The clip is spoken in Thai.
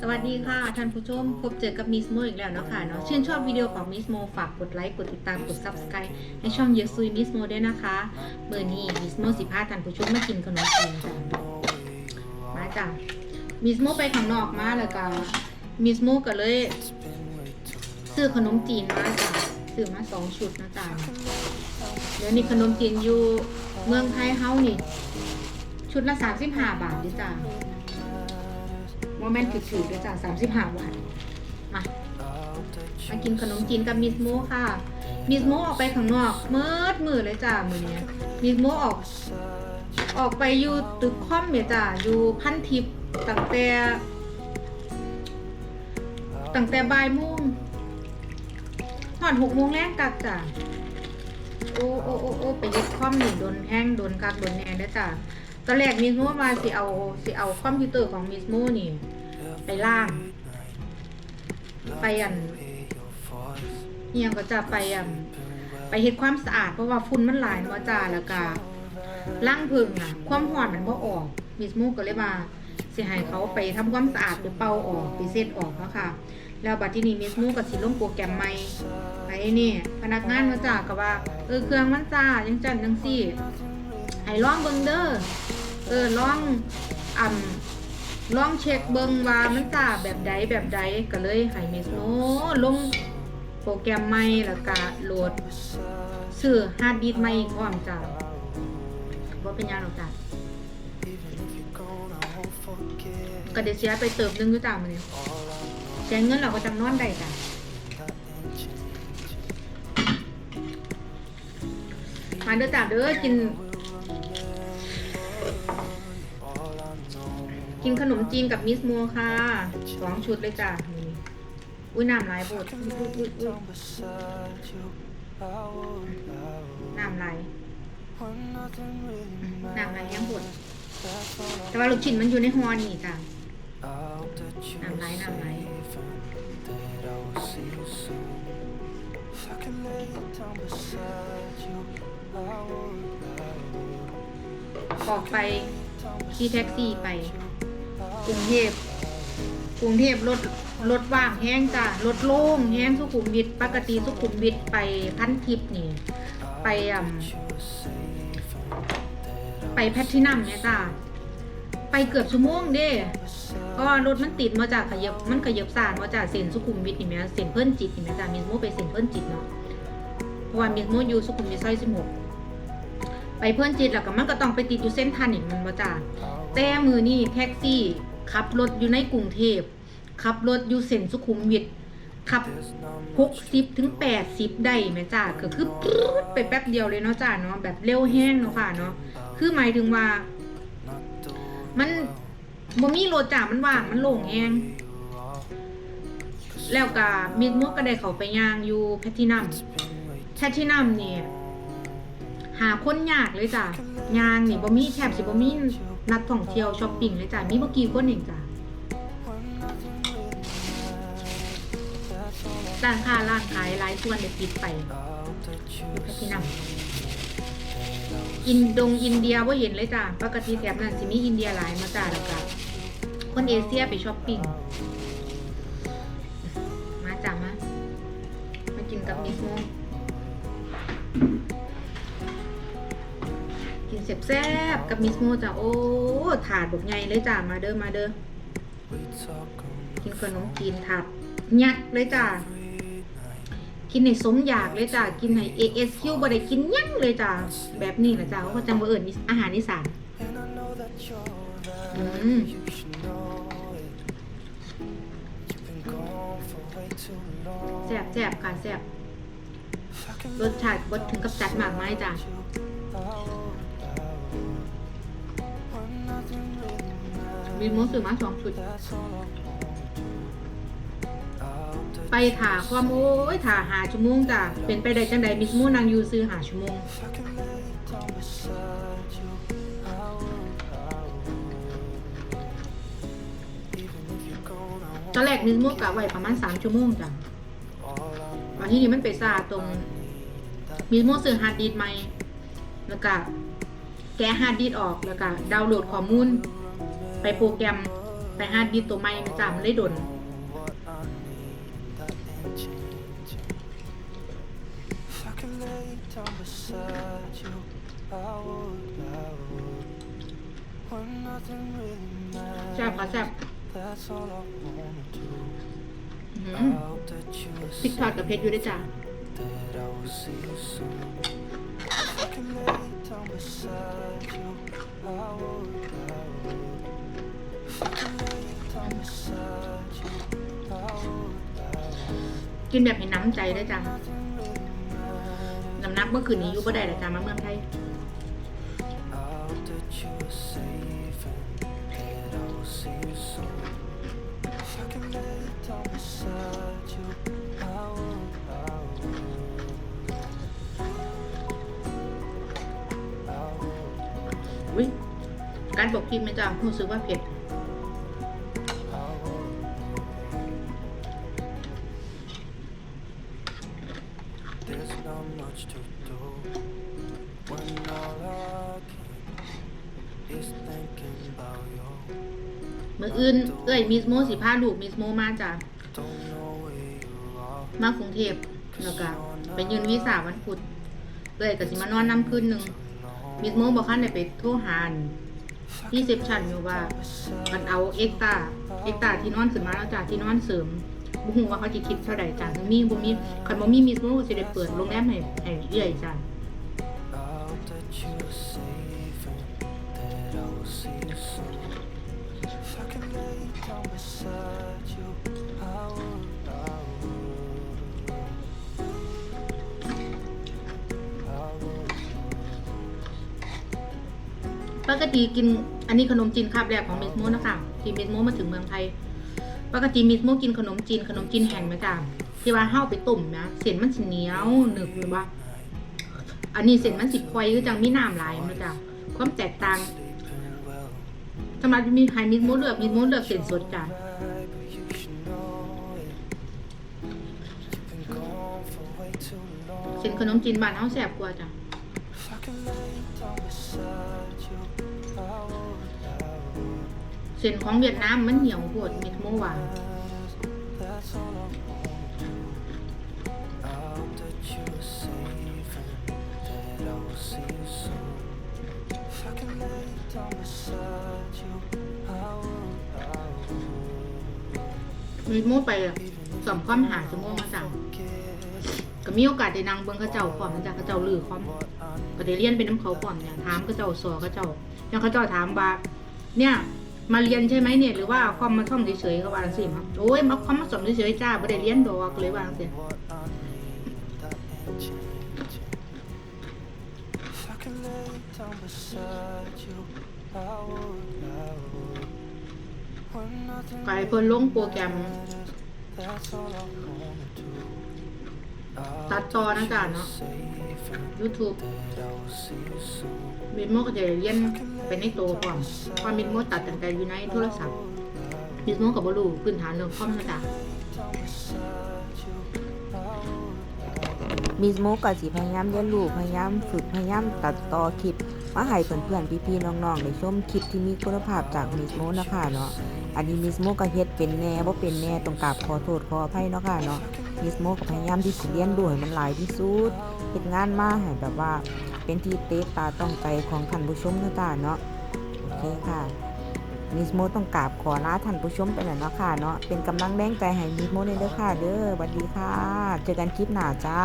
สวัสดีค่ะ ท่านผู้ชม พบเจอกับมิสโมอีกแล้วเนาะค่ะเนาะชื่นชอบวิดีโอของมิสโมฝากกดไลค์ กดติดตาม กด subscribe ให้ช่องเยซุยมิสโมด้วยนะคะเมื่อนี้มิสโมสิพาท่านผู้ชมมากินขนมจีนจ้ะมาจ้ะมิสโมไปข้างนอกมาแล้วก็มิสโมก็เลย ซื้อขนมจีนมาจ้ะซื้อมาสองชุดนะจ๊ะเดี๋ยวนี้ขนมจีนอยู่เมืองไทยเฮานี่ ชุดละ35บาทดิจ้ะ โมเมนต์ถือๆด้วยจ้ะสามสิบห้าบาทมามากินขนมจีนกับมิสโมค่ะ มิสโมออกไปข้างนอกเมิดมือเลยจ้ะมือเนี้ยมิสโมออก ออกไปอยู่ตึกคอมเนี่ยจ้ะอยู่พันทิพย์ตั้งแต่ตั้งแต่บ่ายโมงหอดหกโมงแรกกลับจ้ะโอ้โอ้โอ้โอ้ไปเย็ดคอมนี่โดนแห้งโดนกักโดนแหน่เด้จ้ะ ตอนแรกมิสโมมาสิเอาสิเอาคอมพิวเตอร์ของมิสโมนี่ ไปล่าง ไปอันเอียงก็จะไปอันไปเฮ็ดความสะอาดเพราะว่าฝุ่นมันหลายเนาะจ้าแล้วก็ล่างพึ่งอะ ความร้อนมันบ่ออกมิสโมก็เลยว่าสิให้เขาไปทำความสะอาดหรือเป่าออกไปเซ็ตออกเนาะค่ะแล้วบัดที่นี้มิสโมก็สิลงโปรแกรมใหม่ไปนี่ พนักงานมาจ้าก็ว่า เออเครื่องมันจ้าจังจันจังซี่ ให้ลองเบิงเด้อเออลองอ่ำลองเช็คเบิงว่ามันจ่าแบบใดแบบใดก็เลยให้มิสโนลงโปรแกรมใหม่แล้วก็โหลดซื้อฮาร์ดดิสก์ใหม่อีกพร้อมจ้าว่าเป็นยังหรอกจ้าก็เดี๋ยวเสียไปเติมนึงด้วยจ้ามันเนี่ยเสียเงินเราก็จำนอนได้จ้ามาเด้อจ้าเด้อกิน กินขนมจีนกับมิสโมค่ะสองชุดเลยจ้ะอุ้ยน้ำลายบดน้ำลายน้ำลายยังบดแต่ว่าลูกชิ้นมันอยู่ในฮอนี่จ้ะน้ำลายน้ำลายออกไปขี่แท็กซี่ไป กรุงเทพกรุงเทพรถรถว่างแห้งจ้ะรถโล่งแห้งสุขุมวิทปกติสุขุมวิทไปพันทิพย์นี่ ไปอ่ำไปแพททินัมเนี่ยจ้ะไปเกือบชั่วโมงเด้เพราะว่ารถมันติดมาจากขยับมันขยับสานมาจากเส้นสุขุมวิทนี่แหม่เส้นเพิ่นจิตนี่แหม่จ้ะมิสโมไปเส้นเพิ่นจิตเนาะเพราะว่ามิสโมอยู่สุขุมวิทซอยสิบหกไปเพิ่อนจิตแล้วก็มันก็ต้องไปติดอยู่เส้นทันนี่มันมาจ้ะแต่มือนี่แท็กซี่ ขับรถอยู่ในกรุงเทพขับรถอยู่เส้นสุขุมวิทขับหกสิบถึงแปดสิบได้ไหมจ้าก็คือปรึ๊ดไปแป๊บเดียวเลยเนาะจ้าเนาะแบบเร็วแห้งเนาะค่ะเนาะคือหมายถึงว่า มันบ่มีรถจ้ามันว่างมันโล่งแห้งแล้วก็มิดมวกก็ได้เขาไปย่างอยู่แพททินัมแพททินัมเนี่ย หาคนยากเลยจ้ะงานนี่บ่มีแทบสิบ่มีนักท่องเที่ยวช้อปปิ้งเลยจ้ะมีบ่กี่คนเองจ้ะร้านค้าร้านขายหลายส่วนได้ปิดไปอยู่พัทนำอินดงอินเดียบ่เห็นเลยจ้ะปกติแถบนั้นสิมีอินเดียหลายมาจ้ะแล้วก็คนเอเชียไปช้อปปิ้งมาจ้ะมามากินกับมิสโม แซ่บๆกับมิสโมจ้ะโอ้ถาดบกใหญ่เลยจ้ะมาเด้อมาเด้อกินขนมจีนถาดยักษ์เลยจ้ะกินในสมอยากเลยจ้ะกินใน ASQ บ่ได้กินยังเลยจ้ะแบบนี้แหละจ้ะเขาก็จังบ่เอิญอาหารอีสานอืมแซ่บแซ่บค่ะแซ่บรสชาติบดถึงกับจัดมากไหมจ้ะ มีมูสื่อมาสองชุด ไปถาความโอ้ยถาหาชั่วโมงจ้ะเป็นไปได้จังใดมิสมูนางอยูซื้อหาชั่วโมงตอนแรกมิสมูกะไว้ประมาณสามชั่วโมงจ้ะวันที่นี้มันไปซาตรงมิสมูซื้อฮาร์ดดิสก์ใหม่แล้วก็แกะฮาร์ดดิสก์ออกแล้วก็ดาวน์โหลดข้อมูล ไปโปรแกรมไปฮาร์ดดิสตัวใหม่นะจ้ะมันเลยโดน If I could lay down beside you, I would, I would. When nothing really แซ่บค่ะ matters, แซ่บ that's all I wanna do. อื้อ I หือ hope that you will พริกทอดกับเพชรอยู่ด้วยจ้ะ กินแบบเห็นน้ำใจได้จังน้ำนักเมื่อคืนนี้ยุบได้แต่จามาเมืองไทยการปกคลิปไม่จ้ารู้สึกว่าเผ็ด much to do when all I can is thinking about you. มื้ออื่นเอ้ยมิสโมสิพาลูกมิสโมมาจ้ะ Don't know where you are. มากรุงเทพแล้วก็ไปยืนวีซ่าวันพุธเอ้ยก็สิมานอนน้ำคืนหนึ่งมิสโมบอกคันได้ไปโทรหาที่เซปชันอยู่ว่า มันเอาเอ็กตาเอ็กตาที่นอนขึ้นมาแล้วจ้ะที่นอนเสริม บ่ฮู้ว่าเขาสิคิดเท่าใดจ้ะมีบ่มีคันบ่มีมิสโมก็สิได้เปิดโรงแรมให้ให้เอื้อยจ้ะปกติกินอันนี้ขนมจีนคาบแรกของเมสโมนะคะที่เมสโมมาถึงเมืองไทย ปกติมิสโมกินขนมจีนขนมจีนแห้งไหมจ้ะที่ว่าเฮาไปต้มนะเส้นมันสิเหนียวหนึบหรือว่าอันนี้เส้นมันสิควอยคือจังมีน้ำลายนะจ้ะความแตกต่างสำหรับมีไฮมิสโมเลือกมิสโมเลือกเส้นสดจ้ะเส้นขนมจีนบ้านเฮาแซ่บกว่าจ้ะ เส้นของเวียดนามมันเหนียวโหดเม็ดเมื่อวานมีโม่ไปสอมความหาสมโม่มาสั่งก็มีโอกาสได้นางเบิ้งกระเจ้าความจากกระเจ้าลือความก็ได้เรียนไปน้ำเขาก่อนอย่ยถามกระเจ้าสอกระเจ้ายัางกระเจ้าถามว่าเนี่ย มาเรียนใช่ไหมเนี่ยหรือว่าเอาคอมมาซ่อมเฉยๆเขาวางสิครับโอ้ยมาคอมมาซ่อมเฉยๆจ้าไม่ได้เรียนดอกเลยวางสิไปเพิ่นลงโปรแกรม ตัดต่อนะจ๊ะเนาะ YouTube that I will see you soon. มิดโมก็จะเรียนไปในโตพร้อมเพราะมิดโมตัดตั้งแต่อยู่ในโทรศัพท์มิดโมกับบรูพื้นฐานเรื่องคอมนะจ๊ะ Down beside you, I would, I would. มิสโมก็สิพยายามเรียนรู้พยายามฝึกพยายามตัดต่อคลิปมาให้เพื่อนๆพี่ๆน้องๆได้ชมคลิปที่มีคุณภาพจากมิสโมนะคะเนาะอันนี้มิสโมก็เฮ็ดเป็นแน่บ่เป็นแน่ต้องกราบขอโทษขออภัยเนาะค่ะเนาะ มิสโมก็พยายามที่สิเรียนรู้ให้มันหลายที่สุดเห็ดงานมาให้แบบว่าเป็นที่เตะตาต้องใจของท่านผู้ชมเนาะจ้าเนาะโอเคค่ะมิสโมต้องกราบขอลาท่านผู้ชมไปแล้วเนาะค่ะเนาะเป็นกำลังแรงใจให้มิสโมในเด้อค่ะ เด้อสวัสดีค่ะ เจอกันคลิปหน้าจ้า